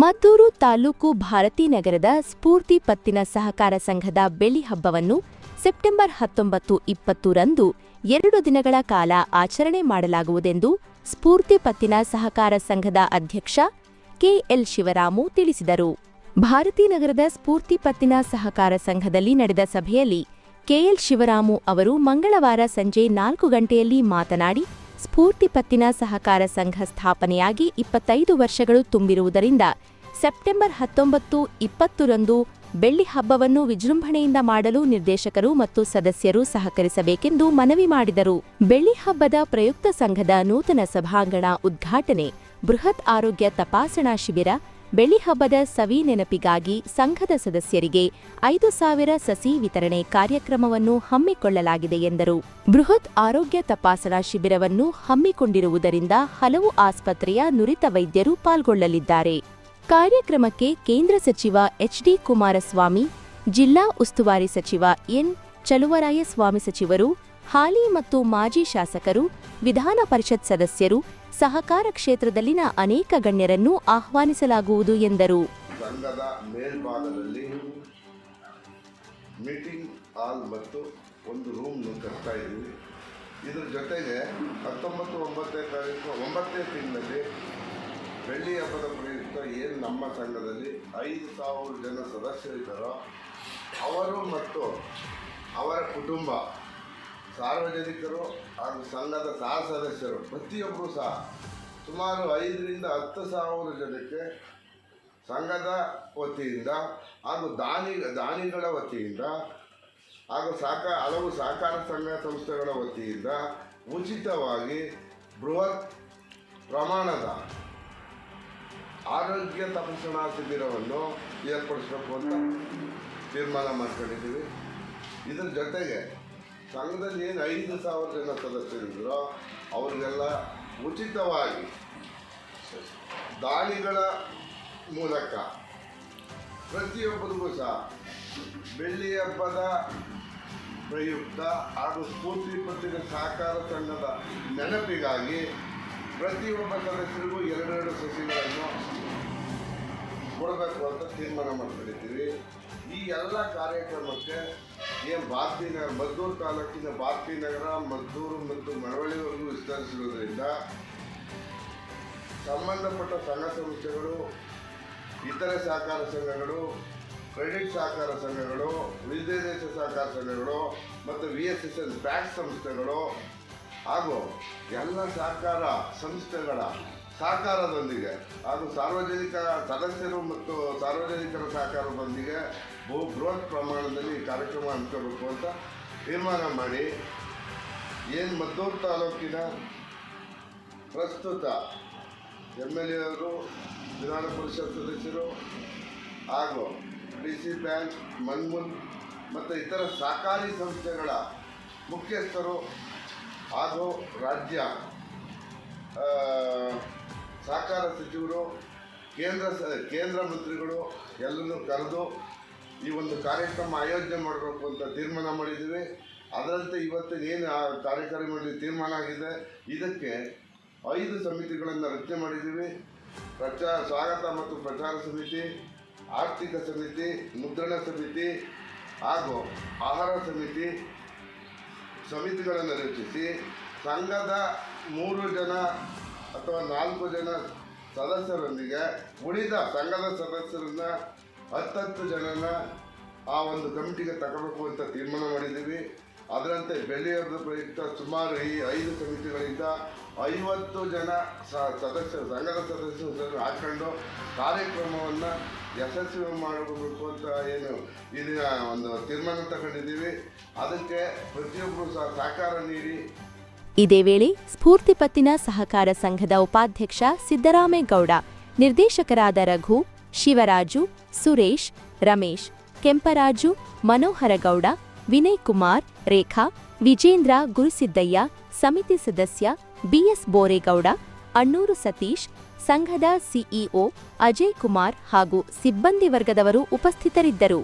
ಮದ್ದೂರು ತಾಲೂಕು ಭಾರತೀನಗರದ ಸ್ಫೂರ್ತಿ ಪತ್ತಿನ ಸಹಕಾರ ಸಂಘದ ಬೆಳ್ಳಿ ಹಬ್ಬವನ್ನು ಸೆಪ್ಟೆಂಬರ್ ಹತ್ತೊಂಬತ್ತು ಇಪ್ಪತ್ತರಂದು ಎರಡು ದಿನಗಳ ಕಾಲ ಆಚರಣೆ ಮಾಡಲಾಗುವುದೆಂದು ಸ್ಫೂರ್ತಿ ಪತ್ತಿನ ಸಹಕಾರ ಸಂಘದ ಅಧ್ಯಕ್ಷ ಕೆಎಲ್ ಶಿವರಾಮು ತಿಳಿಸಿದರು. ಭಾರತೀನಗರದ ಸ್ಫೂರ್ತಿ ಪತ್ತಿನ ಸಹಕಾರ ಸಂಘದಲ್ಲಿ ನಡೆದ ಸಭೆಯಲ್ಲಿ ಕೆಎಲ್ ಶಿವರಾಮು ಅವರು ಮಂಗಳವಾರ ಸಂಜೆ ನಾಲ್ಕು ಗಂಟೆಯಲ್ಲಿ ಮಾತನಾಡಿ ಸ್ಫೂರ್ತಿ ಪತ್ತಿನ ಸಹಕಾರ ಸಂಘ ಸ್ಥಾಪನೆಯಾಗಿ ಇಪ್ಪತ್ತೈದು ವರ್ಷಗಳು ತುಂಬಿರುವುದರಿಂದ ಸೆಪ್ಟೆಂಬರ್ ಹತ್ತೊಂಬತ್ತು, ಇಪ್ಪತ್ತರಂದು ಬೆಳ್ಳಿ ಹಬ್ಬವನ್ನು ವಿಜೃಂಭಣೆಯಿಂದ ಮಾಡಲು ನಿರ್ದೇಶಕರು ಮತ್ತು ಸದಸ್ಯರು ಸಹಕರಿಸಬೇಕೆಂದು ಮನವಿ ಮಾಡಿದರು. ಬೆಳ್ಳಿ ಹಬ್ಬದ ಪ್ರಯುಕ್ತ ಸಂಘದ ನೂತನ ಸಭಾಂಗಣ ಉದ್ಘಾಟನೆ ಬೃಹತ್ ಆರೋಗ್ಯ ತಪಾಸಣಾ ಶಿಬಿರ ಬೆಳ್ಳಿ ಹಬ್ಬದ ಸವಿ ನೆನಪಿಗಾಗಿ ಸಂಘದ ಸದಸ್ಯರಿಗೆ ಐದು ಸಾವಿರ ಸಸಿ ವಿತರಣೆ ಕಾರ್ಯಕ್ರಮವನ್ನು ಹಮ್ಮಿಕೊಳ್ಳಲಾಗಿದೆ ಎಂದರು. ಬೃಹತ್ ಆರೋಗ್ಯ ತಪಾಸಣಾ ಶಿಬಿರವನ್ನು ಹಮ್ಮಿಕೊಂಡಿರುವುದರಿಂದ ಹಲವು ಆಸ್ಪತ್ರೆಯ ನುರಿತ ವೈದ್ಯರು ಪಾಲ್ಗೊಳ್ಳಲಿದ್ದಾರೆ. ಕಾರ್ಯಕ್ರಮಕ್ಕೆ ಕೇಂದ್ರ ಸಚಿವ ಎಚ್ಡಿ ಕುಮಾರಸ್ವಾಮಿ, ಜಿಲ್ಲಾ ಉಸ್ತುವಾರಿ ಸಚಿವ ಎನ್. ಚಲುವರಾಯಸ್ವಾಮಿ ಸಚಿವರು ಹಾಲಿ ಮತ್ತು ಮಾಜಿ ಶಾಸಕರು, ವಿಧಾನ ಪರಿಷತ್ ಸದಸ್ಯರು, ಸಹಕಾರ ಕ್ಷೇತ್ರದಲ್ಲಿನ ಅನೇಕ ಗಣ್ಯರನ್ನು ಆಹ್ವಾನಿಸಲಾಗುವುದು ಎಂದರು. ಮೀಟಿಂಗ್ ಹಾಲ್ ಮತ್ತು ಒಂದು ರೂಮ್ ಕಟ್ತಾ ಇದ್ದೀವಿ. ಇದರ ಜೊತೆಗೆ ಹತ್ತೊಂಬತ್ತು ಒಂಬತ್ತನೇ ತಾರೀಕು, ಒಂಬತ್ತನೇ ತಿಂಗಳಲ್ಲಿ ಬೆಳ್ಳಿ ಹಬ್ಬದ ಪ್ರಯುಕ್ತ ಏನು ನಮ್ಮ ಸಂಘದಲ್ಲಿ ಐದು ಸಾವಿರ ಜನ ಸದಸ್ಯರಿದ್ದಾರೋ, ಅವರು ಮತ್ತು ಅವರ ಕುಟುಂಬ ಸಾರ್ವಜನಿಕರು ಹಾಗೂ ಸಂಘದ ಸಹ ಸದಸ್ಯರು ಪ್ರತಿಯೊಬ್ಬರು ಸಹ ಸುಮಾರು ಐದರಿಂದ ಹತ್ತು ಸಾವಿರ ಜನಕ್ಕೆ ಸಂಘದ ವತಿಯಿಂದ ಹಾಗೂ ದಾನಿ, ದಾನಿಗಳ ವತಿಯಿಂದ ಹಾಗೂ ಸಾಕಾ, ಹಲವು ಸಹಕಾರ ಸಂಘ ಸಂಸ್ಥೆಗಳ ವತಿಯಿಂದ ಉಚಿತವಾಗಿ ಬೃಹತ್ ಪ್ರಮಾಣದ ಆರೋಗ್ಯ ತಪಾಸಣಾ ಶಿಬಿರವನ್ನು ಏರ್ಪಡಿಸಬೇಕು ಅಂತ ತೀರ್ಮಾನ ಮಾಡ್ಕೊಂಡಿದ್ದೀವಿ. ಇದರ ಜೊತೆಗೆ ಸಂಘದಲ್ಲಿ ಏನು ಐದು ಸಾವಿರ ಜನ ಸದಸ್ಯರಿದ್ದರು ಅವರಿಗೆಲ್ಲ ಉಚಿತವಾಗಿ ದಾಳಿಗಳ ಮೂಲಕ ಪ್ರತಿಯೊಬ್ಬರಿಗೂ ಸಹ ಬೆಳ್ಳಿ ಹಬ್ಬದ ಪ್ರಯುಕ್ತ ಹಾಗೂ ಸ್ಫೂರ್ತಿ ಪತ್ರಿಕ ಸಹಕಾರ ಸಂಘದ ನೆನಪಿಗಾಗಿ ಪ್ರತಿಯೊಬ್ಬ ಸದಸ್ಯರಿಗೂ ಎರಡೆರಡು ಸಸಿಗಳನ್ನು ಕೊಡಬೇಕು ಅಂತ ತೀರ್ಮಾನ ಮಾಡ್ಕೊಂಡಿದ್ದೀವಿ. ಈ ಎಲ್ಲ ಕಾರ್ಯಕ್ರಮಕ್ಕೆ ಏನು ನಗರ ಮದ್ದೂರು ತಾಲೂಕಿನ ನಗರ, ಮದ್ದೂರು ಮತ್ತು ಮಳವಳ್ಳಿವರೆಗೂ ವಿಸ್ತರಿಸಿರುವುದರಿಂದ ಸಂಬಂಧಪಟ್ಟ ಸಂಘ ಸಂಸ್ಥೆಗಳು, ಇತರೆ ಸಹಕಾರ ಸಂಘಗಳು, ಕ್ರೆಡಿಟ್ ಸಹಕಾರ ಸಂಘಗಳು ವಿದೇಶ ಸಹಕಾರ ಸಂಘಗಳು ಮತ್ತು V S S L bank ಸಂಸ್ಥೆಗಳು ಹಾಗೂ ಎಲ್ಲ ಸಹಕಾರ ಸಂಸ್ಥೆಗಳ ಸಹಕಾರದೊಂದಿಗೆ ಹಾಗೂ ಸಾರ್ವಜನಿಕ ಸದಸ್ಯರು ಮತ್ತು ಸಾರ್ವಜನಿಕರ ಸಹಕಾರದೊಂದಿಗೆ ಬಹು ಬೃಹತ್ ಪ್ರಮಾಣದಲ್ಲಿ ಈ ಕಾರ್ಯಕ್ರಮ ಹಮ್ಮಿಕೋಬೇಕು ಅಂತ ತೀರ್ಮಾನ ಮಾಡಿ. ಏನು ಮದ್ದೂರು ತಾಲೂಕಿನ ಪ್ರಸ್ತುತ ಎಂ ಎಲ್ ಎ ಅವರು ವಿಧಾನ ಪರಿಷತ್ ಸದಸ್ಯರು ಹಾಗೂ ಡಿ ಸಿ ಬ್ಯಾಂಕ್ ಮನ್ಮುನ್ ಮತ್ತು ಇತರ ಸಹಕಾರಿ ಸಂಸ್ಥೆಗಳ ಮುಖ್ಯಸ್ಥರು ಹಾಗೂ ರಾಜ್ಯ ಸಹಕಾರ ಸಚಿವರು, ಕೇಂದ್ರ ಕೇಂದ್ರ ಮಂತ್ರಿಗಳು ಎಲ್ಲರನ್ನೂ ಕರೆದು ಈ ಒಂದು ಕಾರ್ಯಕ್ರಮ ಆಯೋಜನೆ ಮಾಡಬೇಕು ಅಂತ ತೀರ್ಮಾನ ಮಾಡಿದ್ದೀವಿ. ಅದರಂತೆ ಇವತ್ತಿನ ಏನು ಕಾರ್ಯಕ್ರಮದಲ್ಲಿ ತೀರ್ಮಾನ ಆಗಿದೆ, ಇದಕ್ಕೆ ಐದು ಸಮಿತಿಗಳನ್ನು ರಚನೆ ಮಾಡಿದ್ದೀವಿ. ಪ್ರಚಾರ ಸ್ವಾಗತ ಮತ್ತು ಪ್ರಚಾರ ಸಮಿತಿ, ಆರ್ಥಿಕ ಸಮಿತಿ, ಮುದ್ರಣ ಸಮಿತಿ ಹಾಗೂ ಆಹಾರ ಸಮಿತಿ ಸಮಿತಿಗಳನ್ನು ರಚಿಸಿ, ಸಂಘದ ಮೂರು ಜನ ಅಥವಾ ನಾಲ್ಕು ಜನ ಸದಸ್ಯರೊಂದಿಗೆ ಉಳಿದ ಸಂಘದ ಸದಸ್ಯರನ್ನ ಹತ್ತತ್ತು ಜನನ ಆ ಒಂದು ಕಮಿಟಿಗೆ ತಗೋಬೇಕು ಅಂತ ತೀರ್ಮಾನ ಮಾಡಿದ್ದೀವಿ. ಅದರಂತೆ ಹಬ್ಬದ ಪ್ರಯುಕ್ತ ಸುಮಾರು ಈ ಐದು ಸಮಿತಿಗಳಿಂದ ಐವತ್ತು ಜನ ಸದಸ್ಯ ಸದಸ್ಯರು ಸಂಘದ ಸದಸ್ಯರು ಹಾಕೊಂಡು ಕಾರ್ಯಕ್ರಮವನ್ನು ಯಶಸ್ವಿ ಮಾಡಬೇಕು ಅಂತ ಏನು ಇದನ್ನ ಒಂದು ತೀರ್ಮಾನ ತಗೊಂಡಿದ್ದೀವಿ. ಅದಕ್ಕೆ ಪ್ರತಿಯೊಬ್ಬರು ಸಹ ಸಹಕಾರ ನೀಡಿ ಇದೇ ವೇಳೆ ಸ್ಫೂರ್ತಿ ಪತ್ತಿನ ಸಹಕಾರ ಸಂಘದ ಉಪಾಧ್ಯಕ್ಷ ಸಿದ್ದರಾಮೇಗೌಡ, ನಿರ್ದೇಶಕರಾದ ರಘು, ಶಿವರಾಜು, ಸುರೇಶ್, ರಮೇಶ್, ಕೆಂಪರಾಜು, ಮನೋಹರಗೌಡ ವಿನಯ್ ಕುಮಾರ್ ರೇಖಾ, ವಿಜೇಂದ್ರ ಗುರುಸಿದ್ದಯ್ಯ, ಸಮಿತಿ ಸದಸ್ಯ ಬಿಎಸ್ ಬೋರೇಗೌಡ, ಅಣ್ಣೂರು ಸತೀಶ್, ಸಂಘದ ಸಿಇಒ ಅಜಯ್ ಕುಮಾರ್ ಹಾಗೂ ಸಿಬ್ಬಂದಿ ವರ್ಗದವರು ಉಪಸ್ಥಿತರಿದ್ದರು.